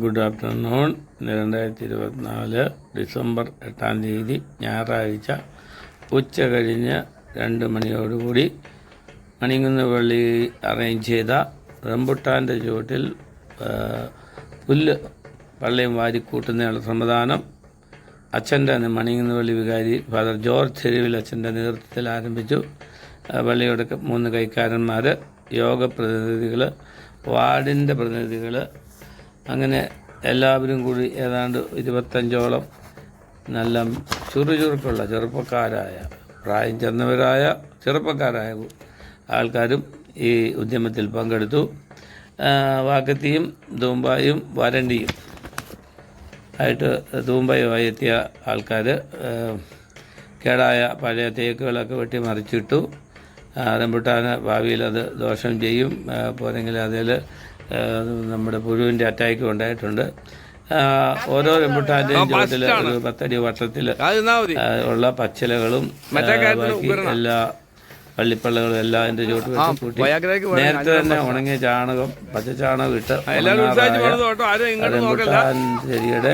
Good afternoon രണ്ടായിരത്തി ഇരുപത്തിനാല് December എട്ടാം തീയതി ഞായറാഴ്ച. ഉച്ച കഴിഞ്ഞ് രണ്ട് മണിയോടുകൂടി മണിങ്ങുന്ന പള്ളി അറേഞ്ച് ചെയ്ത റംബുട്ടാന്റെ ചുവട്ടിൽ പുല്ല് പള്ളിയും വാരിക്കൂട്ടുന്നതിനുള്ള സമാധാനം അച്ഛന്റെ മണിങ്ങുന്ന പള്ളി വികാരി ഫാദർ ജോർജ് തെരുവിൽ അച്ഛന്റെ നേതൃത്വത്തിൽ ആരംഭിച്ചു. പള്ളിയുടെ മൂന്ന് കൈക്കാരന്മാർ യോഗ പ്രതിനിധികൾ വാർഡിന്റെ പ്രതിനിധികൾ അങ്ങനെ എല്ലാവരും കൂടി ഏതാണ്ട് ഇരുപത്തഞ്ചോളം നല്ല ചുറുചുറുക്കുള്ള ചെറുപ്പക്കാരായ പ്രായം ചെന്നവരായ ചെറുപ്പക്കാരായ ആൾക്കാരും ഈ ഉദ്യമത്തിൽ പങ്കെടുത്തു. വാക്കത്തിയും തൂമ്പായും വരണ്ടിയും ആയിട്ട് ദൂമ്പയുമായി എത്തിയ ആൾക്കാർ കേടായ പഴയ തേക്കുകളൊക്കെ വെട്ടി മറിച്ചിട്ടു റംബുട്ടാന് ഭാവിയിൽ അത് ദോഷം ചെയ്യും. പോരെങ്കിൽ അതിൽ നമ്മുടെ പുഴുവിന്റെ അറ്റാക്ക് ഉണ്ടായിട്ടുണ്ട്. ഓരോ റംബുട്ടാന്റെയും ചുവട്ടിൽ ഒരു പത്തടി വട്ടത്തിൽ അത് ഉള്ള പച്ചിലകളും ബാക്കി എല്ലാ പള്ളിപ്പള്ളകളും എല്ലാം എന്റെ ചുവട്ട് വെച്ച് കൂട്ടി. നേരത്തെ തന്നെ ഉണങ്ങിയ ചാണകം പച്ച ചാണകം ഇട്ട് ചെടിയുടെ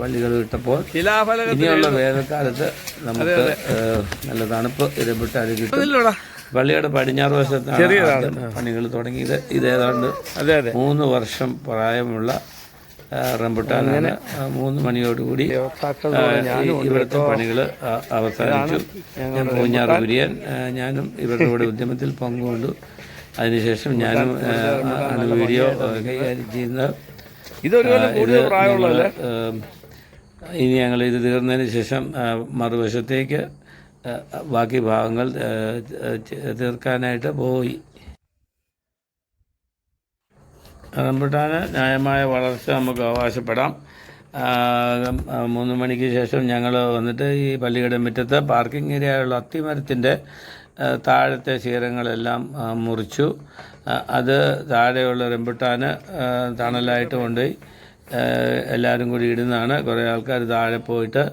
വള്ളികൾ ഇട്ടപ്പോൾ ഇനിയുള്ള വേനൽക്കാലത്ത് നമുക്ക് നല്ല തണുപ്പ് റംബുട്ടാൻ കിട്ടും. എഴുതുന്നില്ലടാ പള്ളിയുടെ പടിഞ്ഞാറ് വശത്താണ് ആദ്യം പണികൾ തുടങ്ങി ഇത് ഇതേതാണ്ട് അതെ അതെ. മൂന്ന് വർഷം പ്രായമുള്ള റംബുട്ടാനാണ്. മൂന്ന് മണിയോടുകൂടി ഇവിടുത്തെ പണികൾ അവസാനിച്ചു. ഞാൻ പൂഞ്ഞാറ് കുര്യൻ ഞാനും ഇവരുടെ കൂടെ ഉദ്യമത്തിൽ പങ്കുകൊണ്ടു. അതിനുശേഷം ഞാനും ആണ് വീഡിയോ കൈകാര്യം ചെയ്യുന്നത്. ഇത് ഏം, ഇനി ഞങ്ങൾ ഇത് തീർന്നതിന് ശേഷം മറുവശത്തേക്ക് ബാക്കി ഭാഗങ്ങൾ തീർക്കാനായിട്ട് പോയി. റംബുട്ടാന് ന്യായമായ വളർച്ച നമുക്ക് അവകാശപ്പെടാം. മൂന്ന് മണിക്ക് ശേഷം ഞങ്ങൾ വന്നിട്ട് ഈ പള്ളിയുടെ മുറ്റത്ത് പാർക്കിംഗ് ഏരിയയുള്ള അത്തിമരത്തിന്റെ താഴത്തെ ശീലങ്ങളെല്ലാം ആ, മുറിച്ചു. അത് താഴെയുള്ള റംബുട്ടാന് തണലായിട്ട് കൊണ്ടുപോയി എല്ലാവരും കൂടി ഇടുന്നതാണ്. കുറേ ആൾക്കാർ താഴെ പോയിട്ട്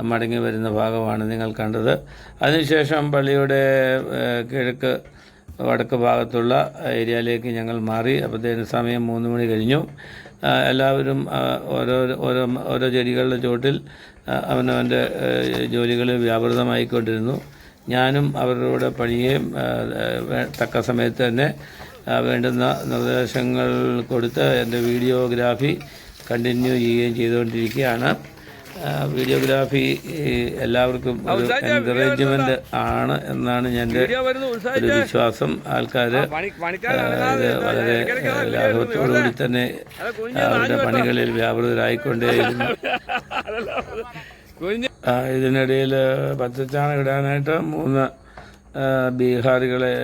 മടങ്ങി വരുന്ന ഭാഗമാണ് നിങ്ങൾ കണ്ടത്. അതിനുശേഷം പള്ളിയുടെ കിഴക്ക് വടക്ക് ഭാഗത്തുള്ള ഏരിയയിലേക്ക് ഞങ്ങൾ മാറി. അപ്പോഴത്തേന് സമയം മൂന്ന് മണി കഴിഞ്ഞു. എല്ലാവരും ഓരോ ഓരോ ഓരോ ചെടികളുടെ ചുവട്ടിൽ അവനവന്റെ ജോലികളിൽ വ്യാപൃതമായിക്കൊണ്ടിരുന്നു. ഞാനും അവരുടെ വേ- തക്ക സമയത്ത് തന്നെ വേണ്ടുന്ന നിർദ്ദേശങ്ങൾ കൊടുത്ത് എന്റെ വീഡിയോഗ്രാഫി കണ്ടിന്യൂ ചെയ്യുകയും ചെയ്തുകൊണ്ടിരിക്കുകയാണ്. വീഡിയോഗ്രാഫി എല്ലാവർക്കും ഒരു എൻകറേജ്മെന്റ് ആണ് എന്നാണ് എന്റെ ഒരു വിശ്വാസം. ആൾക്കാർ വളരെ ലാഘവത്തോടുകൂടി തന്നെ അവരുടെ പണികളിൽ വ്യാപൃതരായിക്കൊണ്ടേയിരുന്നു. ഇതിനിടയിൽ പച്ചച്ചാണ ഇടാനായിട്ട് മൂന്ന് ബീഹാറികളെ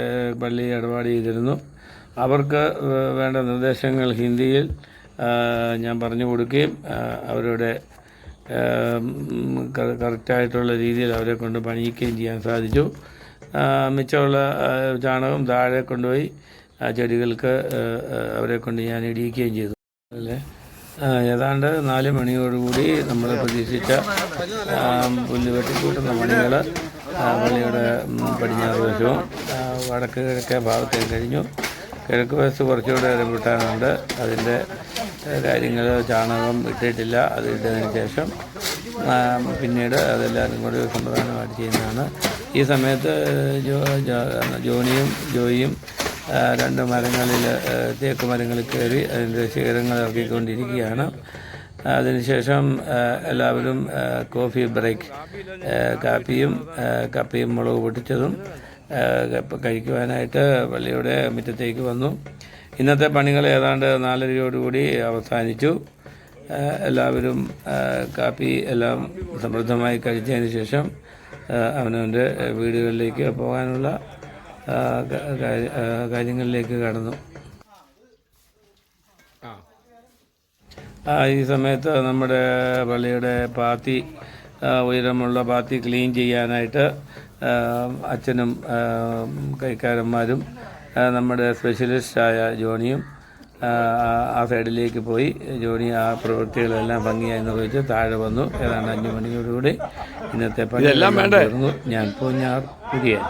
പള്ളി ഇടപാട് ചെയ്തിരുന്നു. അവർക്ക് വേണ്ട നിർദ്ദേശങ്ങൾ ഹിന്ദിയിൽ ഞാൻ പറഞ്ഞു കൊടുക്കുകയും അവരുടെ കറക്റ്റായിട്ടുള്ള രീതിയിൽ അവരെ കൊണ്ട് പണിയിക്കുകയും ചെയ്യാൻ സാധിച്ചു. മിച്ചമുള്ള ചാണകം താഴെ കൊണ്ടുപോയി ആ ചെടികൾക്ക് അവരെ കൊണ്ട് ഞാൻ ഇടിയിക്കുകയും ചെയ്തു. അല്ലേ? ഏതാണ്ട് നാല് മണിയോടുകൂടി നമ്മൾ പ്രതീക്ഷിച്ച പുല്ല് വെട്ടിക്കൂട്ടുന്ന പണികൾ പള്ളിയുടെ പടിഞ്ഞാറ് വശവും വടക്ക് കിഴക്കേ ഭാഗത്തേക്ക് കഴിഞ്ഞു. കിഴക്ക് വശത്ത് കുറച്ചുകൂടെ റംബുട്ടാനുണ്ട് അതിന്റെ കാര്യങ്ങൾ ചാണകം ഇട്ടിട്ടില്ല അത് ഇട്ടതിന് ശേഷം പിന്നീട് അതെല്ലാവരും കൂടി സമ്പ്രദായമായിട്ട് ചെയ്യുന്നതാണ്. ഈ സമയത്ത് ജോണിയും ജോയിയും രണ്ട് മരങ്ങളിൽ തേക്ക് മരങ്ങളിൽ കയറി അതിന്റെ ശിഖരങ്ങൾ ഇറക്കിക്കൊണ്ടിരിക്കുകയാണ്. അതിനുശേഷം എല്ലാവരും കോഫി ബ്രേക്ക് കാപ്പിയും കപ്പിയും മുളക് പൊട്ടിച്ചതും കഴിക്കുവാനായിട്ട് പള്ളിയുടെ മുറ്റത്തേക്ക് വന്നു. ഇന്നത്തെ പണികൾ ഏതാണ്ട് നാലരയോടുകൂടി അവസാനിച്ചു. എല്ലാവരും കാപ്പി എല്ലാം സമൃദ്ധമായി കഴിച്ചതിന് ശേഷം അവനവന്റെ വീടുകളിലേക്ക് പോകാനുള്ള കാര്യങ്ങളിലേക്ക് കടന്നു. ആ, ഈ സമയത്ത് നമ്മുടെ പള്ളിയുടെ പാത്തി ആ, ഉയരമുള്ള പാത്തി ക്ലീൻ ചെയ്യാനായിട്ട് അച്ഛനും കൈക്കാരന്മാരും നമ്മുടെ സ്പെഷ്യലിസ്റ്റായ ജോണിയും ആ, സൈഡിലേക്ക് പോയി. ജോണി ആ പ്രവൃത്തികളെല്ലാം ഭംഗിയായി നിർവഹിച്ച് താഴെ വന്നു. ഏതാണ്ട് അഞ്ചു മണിയോടുകൂടി ഇന്നത്തെ പണി തീർന്നു ഞാൻ പൂഞ്ഞാർ കുരിയൻ.